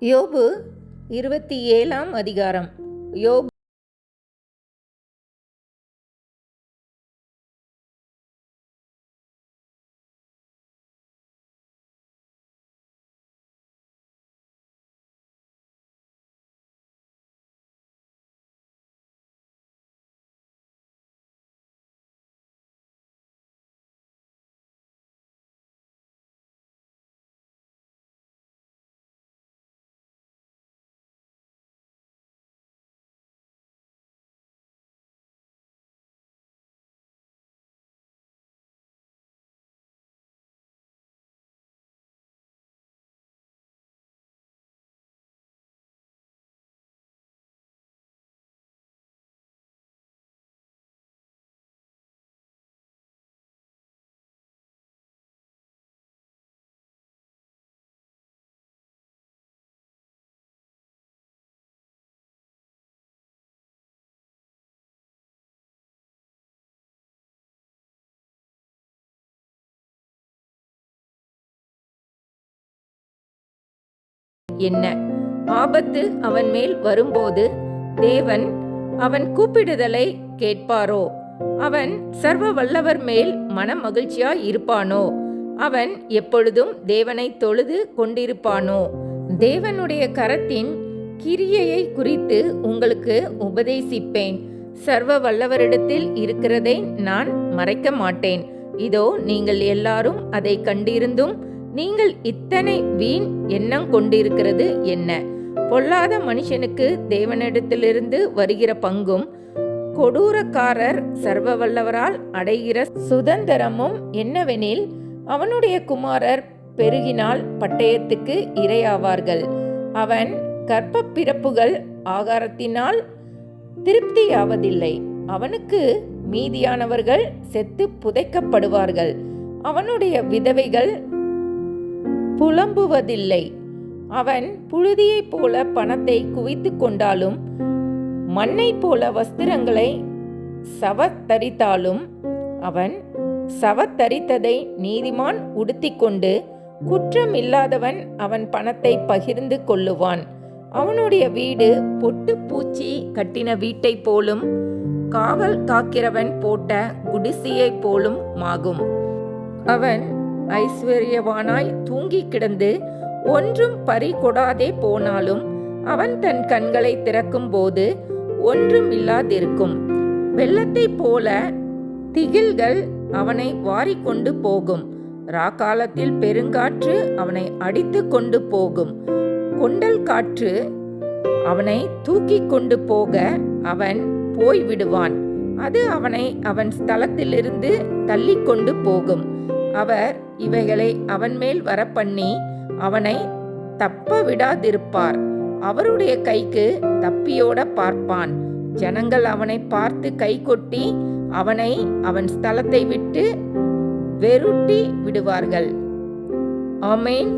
யோபு இருபத்தி ஏழாம் அதிகாரம். யோபு என்ன? ஆபத்து அவன் மேல் வரும்போது தேவன் அவன் கூப்பிடுதலை கேட்பாரோ? அவன் சர்வ வல்லவர் மேல் மன மகிழ்ச்சியா இருப்பானோ? அவன் எப்பொழுதும் தேவனை தொழுது கொண்டிருப்பானோ? தேவனுடைய கரத்தின் கிரியையை குறித்து உங்களுக்கு உபதேசிப்பேன். சர்வ வல்லவரிடத்தில் இருக்கிறதை நான் மறைக்க மாட்டேன். இதோ நீங்கள் எல்லாரும் அதை கண்டிருந்தும் நீங்கள் இத்தனை வீண் எண்ணம் கொண்டிருக்கிறது என்ன? பொல்லாத மனுஷனுக்கு தேவனிடத்திலிருந்து வருகிற பங்கும் கொடூரக்காரர் சர்வ வல்லவரால் அடைகிற சுதந்திரமும் என்னவெனில் அவனுடைய குமாரர் பெருகினால் பட்டயத்துக்கு இரையாவார்கள். அவன் கற்ப பிறப்புகள் ஆகாரத்தினால் திருப்தியாவதில்லை. அவனுக்கு மீதியானவர்கள் செத்து புதைக்கப்படுவார்கள். அவனுடைய விதவைகள் புலம்புவதில்லை. அவன் புழுதியைப் போல பணத்தை குவித்து கொண்டாலும் மண்ணைப் போல வஸ்திரங்களை சவத்தரித்தாலும் அவன் சவத்தரித்ததை நீதிமான் உடுத்திக்கொண்டு குற்றம் இல்லாதவன் அவன் பணத்தை பகிர்ந்து கொள்ளுவான். அவனுடைய வீடு பொட்டு பூச்சி கட்டின வீட்டைப் போலும் காவல் காக்கிறவன் போட்ட குடிசையைப் போலும் ஆகும். அவன் ஐஸ்வர்யவானாய் தூங்கி கிடந்து ஒன்றும் பறி கொடாதே போனாலும் அவன் தன் கண்களை திறக்கும் போது ஒன்றும் இல்லாதிருக்கும். வெள்ளத்தைப் போல திகில்கள் அவனை வாரி கொண்டு போகும். ராக்காலத்தில் பெருங்காற்று அவனை அடித்து கொண்டு போகும். கொண்டல் காற்று அவனை தூக்கி கொண்டு போக அவன் போய்விடுவான். அது அவனை அவன் ஸ்தலத்திலிருந்து தள்ளி கொண்டு போகும். அவர் இவைகளை அவன் மேல் வரப்பண்ணி அவனை தப்ப விடாதிருப்பார் அவருடைய கைக்கு தப்பியோட பார்ப்பான். ஜனங்கள் அவனை பார்த்து கை கொட்டி அவனை அவன் ஸ்தலத்தை விட்டு வெருட்டி விடுவார்கள். ஆமேன்.